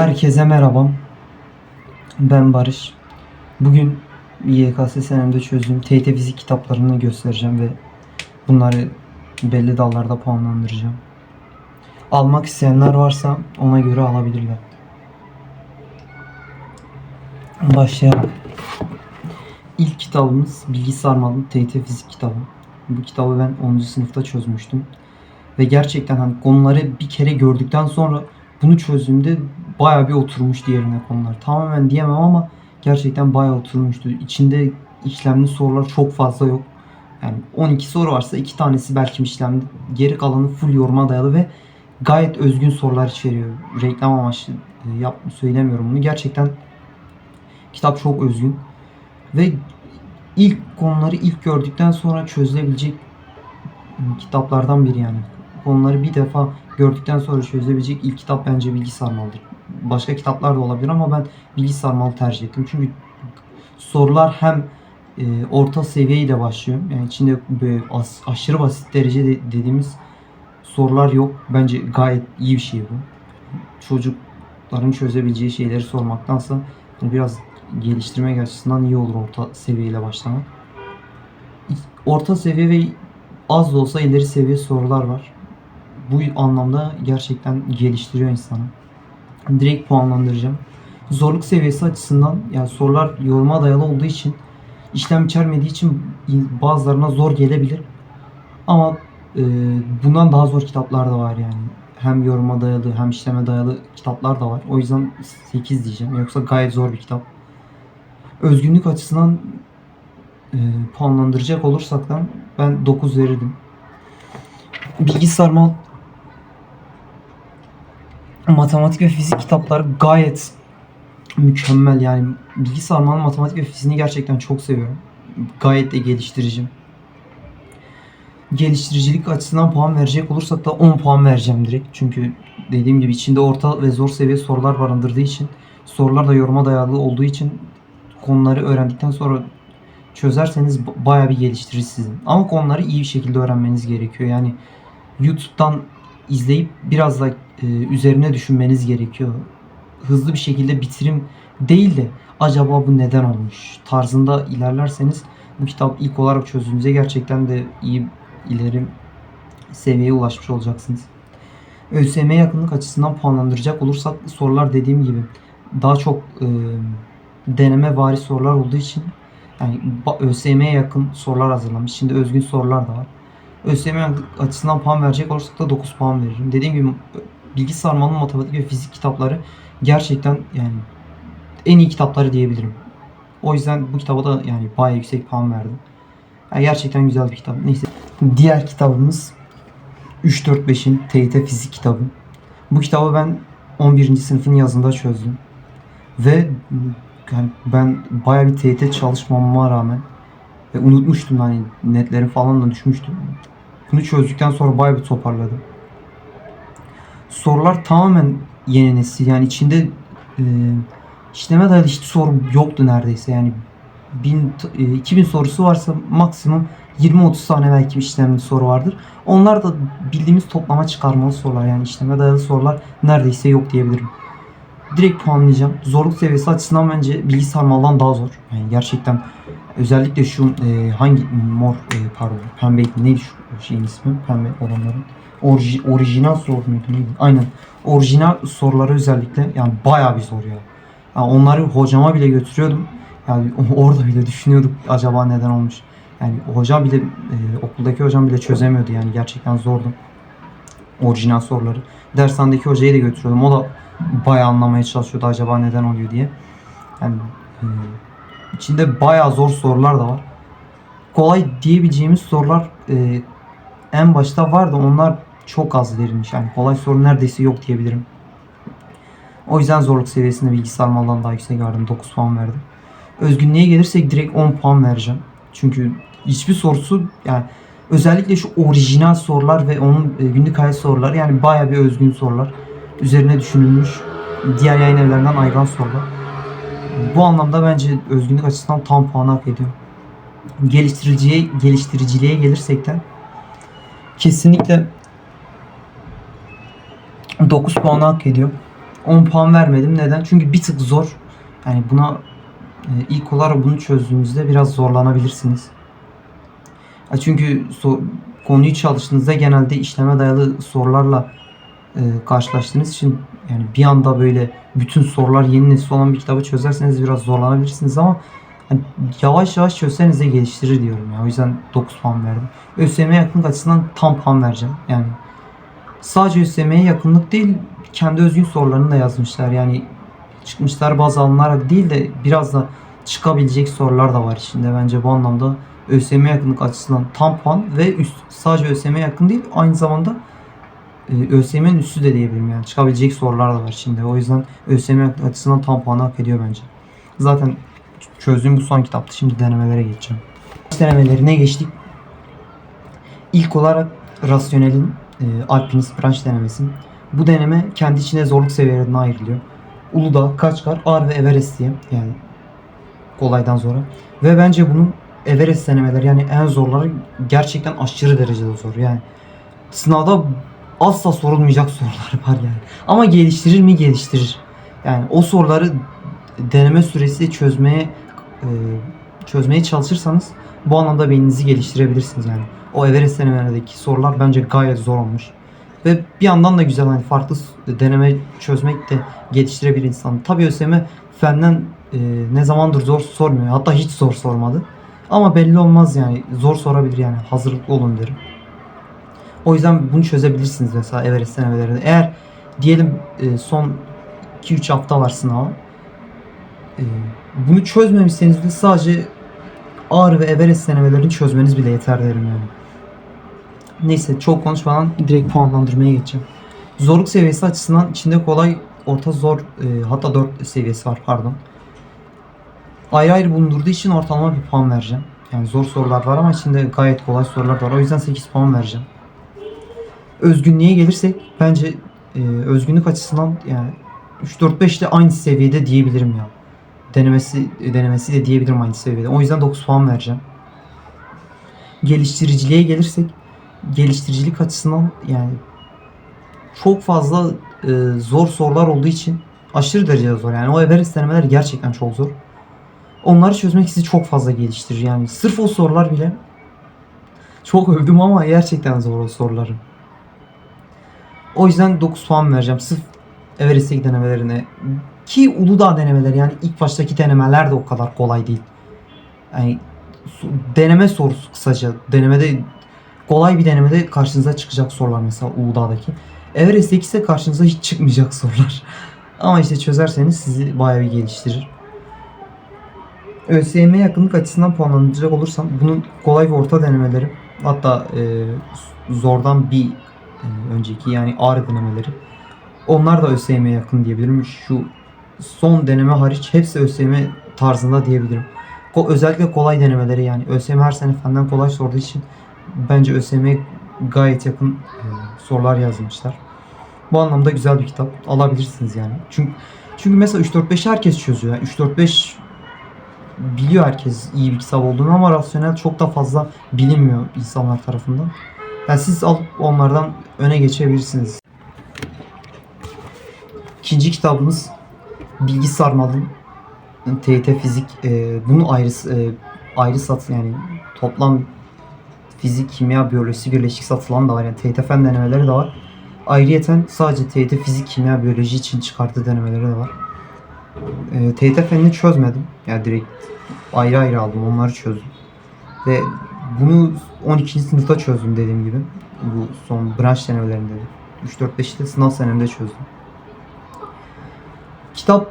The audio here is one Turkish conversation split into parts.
Herkese merhaba. Ben Barış. Bugün YKS senemde çözdüğüm TYT fizik kitaplarını göstereceğim ve bunları belli dallarda puanlandıracağım. Almak isteyenler varsa ona göre alabilirler. Başlayalım. İlk kitabımız Bilgi Sarmalı TYT fizik kitabı. Bu kitabı ben 10. sınıfta çözmüştüm. Ve gerçekten hani konuları bir kere gördükten sonra bunu çözdüğümde bayağı bir oturmuştu yerine konular. Tamamen diyemem ama gerçekten bayağı oturmuştu. İçinde işlemli sorular çok fazla yok. Yani 12 soru varsa 2 tanesi belki işlemli. Geri kalanı full yoruma dayalı ve gayet özgün sorular içeriyor. Reklam amaçlı e, yap söylemiyorum bunu. Gerçekten kitap çok özgün. Ve ilk konuları ilk gördükten sonra çözülebilecek kitaplardan biri yani. Konuları bir defa gördükten sonra çözebilecek ilk kitap bence Bilgi Sarmalı'dır. Başka kitaplar da olabilir ama ben Bilgi Sarmalı tercih ettim. Çünkü sorular hem e, orta seviyeyle başlıyor. Yani içinde böyle as- aşırı basit derece de- dediğimiz sorular yok. Bence gayet iyi bir şey bu. Çocukların çözebileceği şeyleri sormaktansa biraz geliştirmek açısından iyi olur orta seviyeyle başlamak. Orta seviye ve az da olsa ileri seviye sorular var. Bu anlamda gerçekten geliştiriyor insanı. Direkt puanlandıracağım. Zorluk seviyesi açısından yani sorular yoruma dayalı olduğu için işlem içermediği için bazılarına zor gelebilir. Ama e, bundan daha zor kitaplar da var yani. Hem yoruma dayalı hem işleme dayalı kitaplar da var. O yüzden 8 diyeceğim. Yoksa gayet zor bir kitap. Özgünlük açısından e, puanlandıracak olursak da ben 9 verirdim. Bilgi sarmal matematik ve fizik kitapları gayet mükemmel yani bilgi sarmal matematik ve fiziğini gerçekten çok seviyorum. Gayet de geliştirici. Geliştiricilik açısından puan verecek olursak da 10 puan vereceğim direkt. Çünkü dediğim gibi içinde orta ve zor seviye sorular barındırdığı için sorular da yoruma dayalı olduğu için konuları öğrendikten sonra çözerseniz b- bayağı bir geliştirir sizin. Ama konuları iyi bir şekilde öğrenmeniz gerekiyor. Yani YouTube'dan izleyip biraz da e, üzerine düşünmeniz gerekiyor. Hızlı bir şekilde bitirim değil de acaba bu neden olmuş tarzında ilerlerseniz bu kitap ilk olarak çözdüğünüzde gerçekten de iyi ileri seviyeye ulaşmış olacaksınız. ÖSYM yakınlık açısından puanlandıracak olursak sorular dediğim gibi daha çok e, deneme vari sorular olduğu için yani ÖSYM'ye yakın sorular hazırlamış. Şimdi özgün sorular da var. ÖSYM açısından puan verecek olursak da 9 puan veririm. Dediğim gibi bilgi sarmalı matematik ve fizik kitapları gerçekten yani en iyi kitapları diyebilirim. O yüzden bu kitaba da yani bayağı yüksek puan verdim. Yani gerçekten güzel bir kitap. Neyse. Diğer kitabımız 3-4-5'in TYT fizik kitabı. Bu kitabı ben 11. sınıfın yazında çözdüm. Ve yani ben bayağı bir TYT çalışmama rağmen ve unutmuştum hani netlerim falan da düşmüştü. Bunu çözdükten sonra bayağı bir toparladım. Sorular tamamen yeni nesil. Yani içinde e, işleme dayalı hiç soru yoktu neredeyse. Yani 1000, e, 2000 sorusu varsa maksimum 20-30 tane belki işlemli soru vardır. Onlar da bildiğimiz toplama çıkarmalı sorular. Yani işleme dayalı sorular neredeyse yok diyebilirim. Direkt puanlayacağım. Zorluk seviyesi açısından bence bilgi sarmaldan daha zor. Yani gerçekten özellikle şu e, hangi mor e, pardon pembe neydi şu şeyin ismi pembe olanların Orji, orijinal soru muydu neydi? Aynen. Orijinal soruları özellikle yani bayağı bir zor ya. Yani onları hocama bile götürüyordum. Yani orada bile düşünüyorduk acaba neden olmuş. Yani hocam bile e, okuldaki hocam bile çözemiyordu yani gerçekten zordu. Orijinal soruları. Dershanedeki hocayı da götürüyordum. O da bayağı anlamaya çalışıyordu acaba neden oluyor diye. Yani e, içinde bayağı zor sorular da var. Kolay diyebileceğimiz sorular e, en başta var da onlar çok az verilmiş. Yani kolay soru neredeyse yok diyebilirim. O yüzden zorluk seviyesinde bilgi sarmaldan daha yüksek verdim. 9 puan verdim. Özgünlüğe gelirsek direkt 10 puan vereceğim. Çünkü hiçbir sorusu yani özellikle şu orijinal sorular ve onun e, günlük hayat soruları yani bayağı bir özgün sorular. Üzerine düşünülmüş diğer yayın evlerinden ayrılan sorular. Bu anlamda bence özgünlük açısından tam puan hak ediyor. Geliştiriciye, geliştiriciliğe gelirsek de kesinlikle 9 puan hak ediyor. 10 puan vermedim. Neden? Çünkü bir tık zor. Yani buna e, ilk olarak bunu çözdüğünüzde biraz zorlanabilirsiniz. Ya çünkü konuyu çalıştığınızda genelde işleme dayalı sorularla e, karşılaştığınız için yani bir anda böyle bütün sorular yeni nesil olan bir kitabı çözerseniz biraz zorlanabilirsiniz ama hani yavaş yavaş çözseniz de geliştirir diyorum ya. O yüzden 9 puan verdim. ÖSYM yakınlık açısından tam puan vereceğim. Yani sadece ÖSYM'ye yakınlık değil kendi özgün sorularını da yazmışlar. Yani çıkmışlar bazı alınarak değil de biraz da çıkabilecek sorular da var içinde. Bence bu anlamda ÖSYM yakınlık açısından tam puan ve üst, sadece ÖSYM yakın değil aynı zamanda e, ÖSYM'nin üstü de diyebilirim yani. Çıkabilecek sorular da var içinde. O yüzden ÖSYM açısından tam puanı hak ediyor bence. Zaten çözdüğüm bu son kitaptı. Şimdi denemelere geçeceğim. Denemelerine geçtik. İlk olarak rasyonelin e, alpinist branş denemesi. Bu deneme kendi içine zorluk seviyelerine ayrılıyor. Uludağ, Kaçkar, Ağrı ve Everest diye yani kolaydan sonra. Ve bence bunun Everest denemeleri yani en zorları gerçekten aşırı derecede zor. Yani sınavda asla sorulmayacak sorular var yani. Ama geliştirir mi? Geliştirir. Yani o soruları deneme süresi çözmeye e, çözmeye çalışırsanız bu anlamda beyninizi geliştirebilirsiniz yani. O Everest denemelerindeki sorular bence gayet zor olmuş. Ve bir yandan da güzel hani farklı deneme çözmek de geliştirebilir insan. Tabii ÖSYM fenden e, ne zamandır zor sormuyor. Hatta hiç zor sormadı. Ama belli olmaz yani. Zor sorabilir yani. Hazırlıklı olun derim. O yüzden bunu çözebilirsiniz mesela Everest denemelerinde. Eğer diyelim e, son 2-3 hafta var sınava. E, bunu çözmemişseniz de sadece Ağrı ve Everest denemelerini çözmeniz bile yeter derim yani. Neyse çok konuşmadan direkt puanlandırmaya geçeceğim. Zorluk seviyesi açısından içinde kolay, orta zor e, hatta 4 seviyesi var pardon. Ayrı ayrı bulundurduğu için ortalama bir puan vereceğim. Yani zor sorular var ama içinde gayet kolay sorular var. O yüzden 8 puan vereceğim. Özgünlüğe gelirsek bence e, özgünlük açısından yani 3-4-5 ile aynı seviyede diyebilirim ya. Denemesi denemesi de diyebilirim aynı seviyede. O yüzden 9 puan vereceğim. Geliştiriciliğe gelirsek geliştiricilik açısından yani çok fazla e, zor sorular olduğu için aşırı derecede zor. Yani o Everest denemeler gerçekten çok zor. Onları çözmek sizi çok fazla geliştirir. Yani sırf o sorular bile çok övdüm ama gerçekten zor o soruları. O yüzden 9 puan vereceğim. Sırf Everest'teki denemelerine. Ki Uludağ denemeleri yani ilk baştaki denemeler de o kadar kolay değil. Yani deneme sorusu kısaca. Denemede kolay bir denemede karşınıza çıkacak sorular mesela Uludağ'daki. Everest'teki ise karşınıza hiç çıkmayacak sorular. Ama işte çözerseniz sizi bayağı bir geliştirir. ÖSYM yakınlık açısından puanlandıracak olursam bunun kolay ve orta denemeleri hatta e, zordan bir önceki yani ağrı denemeleri onlar da ÖSYM'ye yakın diyebilirim. Şu son deneme hariç hepsi ÖSYM tarzında diyebilirim. Ko- özellikle kolay denemeleri yani ÖSYM her sene fenden kolay sorduğu için bence ÖSYM'ye gayet yakın e, sorular yazmışlar. Bu anlamda güzel bir kitap. Alabilirsiniz yani. Çünkü çünkü mesela 3-4-5 herkes çözüyor. Yani 3-4-5 biliyor herkes iyi bir kitap olduğunu ama rasyonel çok da fazla bilinmiyor insanlar tarafından. Yani siz alıp onlardan öne geçebilirsiniz. İkinci kitabımız Bilgi Sarmal'ın TYT Fizik. E, bunu ayrı e, ayrı sat yani toplam fizik, kimya, biyoloji birleşik satılan da var. Yani TYT fen denemeleri de var. Ayrıyeten sadece TYT fizik, kimya, biyoloji için çıkarttığı denemeleri de var. E, TYT fenini çözmedim. Yani direkt ayrı ayrı aldım. Onları çözdüm. Ve bunu 12. sınıfta çözdüm dediğim gibi. Bu son branş denemelerinde. 3-4-5'te de sınav senemde çözdüm. Kitap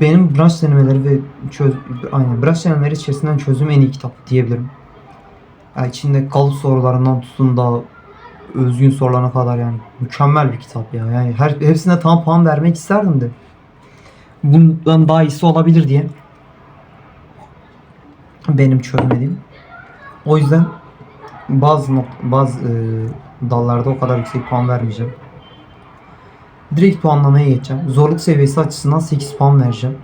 benim branş denemeleri ve çöz, aynen branş denemeleri içerisinden çözdüğüm en iyi kitap diyebilirim. Yani içinde kalıp sorularından tutun da özgün sorularına kadar yani mükemmel bir kitap ya. Yani her hepsine tam puan vermek isterdim de. Bundan daha iyisi olabilir diye. Benim çözmediğim. O yüzden bazı bazı e, dallarda o kadar yüksek puan vermeyeceğim. Direkt puanlamaya geçeceğim. Zorluk seviyesi açısından 8 puan vereceğim.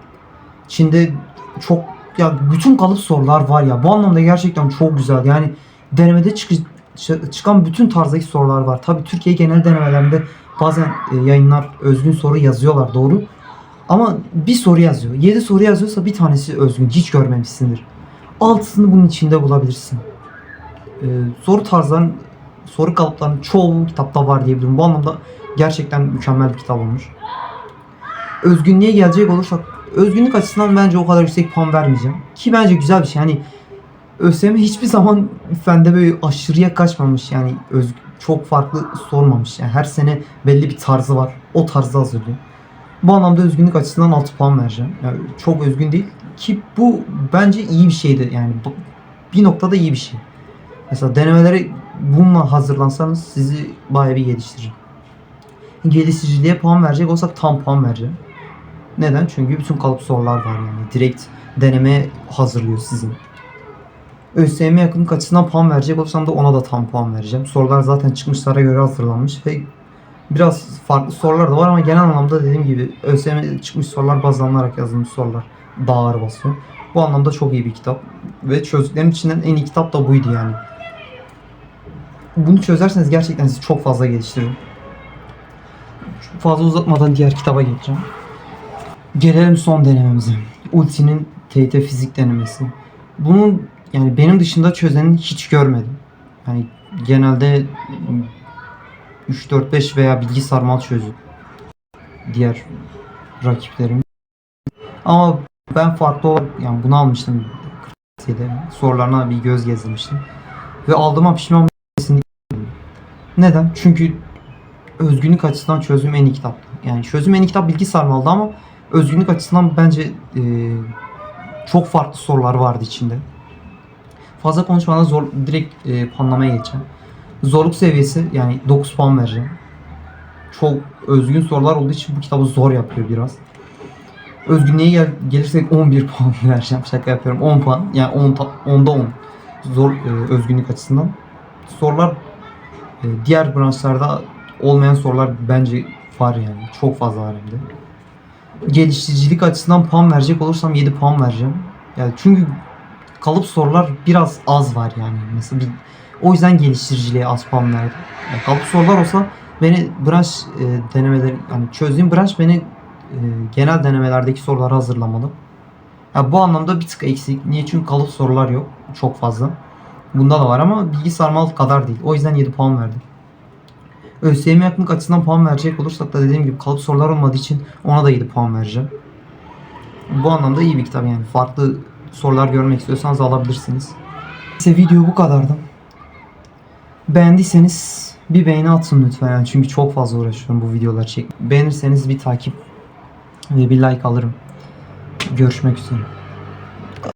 Çin'de çok ya bütün kalıp sorular var ya. Bu anlamda gerçekten çok güzel. Yani denemede çık- çı- çıkan bütün tarzdaki sorular var. Tabii Türkiye genel denemelerinde bazen e, yayınlar özgün soru yazıyorlar doğru. Ama bir soru yazıyor. 7 soru yazıyorsa bir tanesi özgün. Hiç görmemişsindir. Altısını bunun içinde bulabilirsin. Ee, soru tarzların, soru kalıplarının çoğu kitapta var diyebilirim. Bu anlamda gerçekten mükemmel bir kitap olmuş. Özgünlüğe gelecek olursak özgünlük açısından bence o kadar yüksek puan vermeyeceğim. Ki bence güzel bir şey. Yani ÖSYM hiçbir zaman fende böyle aşırıya kaçmamış. Yani öz, çok farklı sormamış. Yani her sene belli bir tarzı var. O tarzda hazırlıyor. Bu anlamda özgünlük açısından 6 puan vereceğim. Yani çok özgün değil ki bu bence iyi bir şeydi. Yani bir noktada iyi bir şey. Mesela denemelere bununla hazırlansanız sizi bayağı bir geliştirir. Geliştiriciliğe puan verecek olsak tam puan vereceğim. Neden? Çünkü bütün kalıp sorular var yani. Direkt deneme hazırlıyor sizin. ÖSYM yakınlık açısından puan verecek olursam da ona da tam puan vereceğim. Sorular zaten çıkmışlara göre hazırlanmış ve biraz farklı sorular da var ama genel anlamda dediğim gibi ÖSYM çıkmış sorular baz alınarak yazılmış sorular daha ağır basıyor. Bu anlamda çok iyi bir kitap. Ve çözdüklerim içinden en iyi kitap da buydu yani. Bunu çözerseniz gerçekten sizi çok fazla geliştirir. Çok fazla uzatmadan diğer kitaba geçeceğim. Gelelim son denememize. Ulti'nin TYT fizik denemesi. Bunun yani benim dışında çözenini hiç görmedim. Yani genelde 3 4 5 veya bilgi sarmal çözüm. Diğer rakiplerim. Ama ben farklı olarak yani bunu almıştım. Sorularına bir göz gezdirmiştim. Ve aldığıma pişman. Neden? Çünkü özgünlük açısından çözüm en iyi kitaptı. Yani çözüm en iyi kitap bilgi sarmaldı ama özgünlük açısından bence e, çok farklı sorular vardı içinde. Fazla konuşmadan zor direkt e, puanlamaya geçeceğim. Zorluk seviyesi yani 9 puan vereceğim. Çok özgün sorular olduğu için bu kitabı zor yapıyor biraz. Özgünlüğe gel gelirsek 11 puan vereceğim. Şaka yapıyorum. 10 puan. Yani 10 ta- 10'da 10. Zor e, özgünlük açısından. Sorular diğer branşlarda olmayan sorular bence var yani. Çok fazla var hem de. Geliştiricilik açısından puan verecek olursam 7 puan vereceğim. Yani çünkü kalıp sorular biraz az var yani. Mesela bir, o yüzden geliştiriciliğe az puan verdim. Yani kalıp sorular olsa beni branş e, denemeleri yani çözdüğüm branş beni e, genel denemelerdeki soruları hazırlamalı. Ya bu anlamda bir tık eksik. Niye? Çünkü kalıp sorular yok. Çok fazla. Bunda da var ama bilgi sarmal kadar değil. O yüzden 7 puan verdim. ÖSYM yakınlık açısından puan verecek olursak da dediğim gibi kalıp sorular olmadığı için ona da 7 puan vereceğim. Bu anlamda iyi bir kitap yani. Farklı sorular görmek istiyorsanız alabilirsiniz. Neyse video bu kadardı. Beğendiyseniz bir beğeni atın lütfen yani çünkü çok fazla uğraşıyorum bu videolar çek. Beğenirseniz bir takip ve bir like alırım. Görüşmek üzere.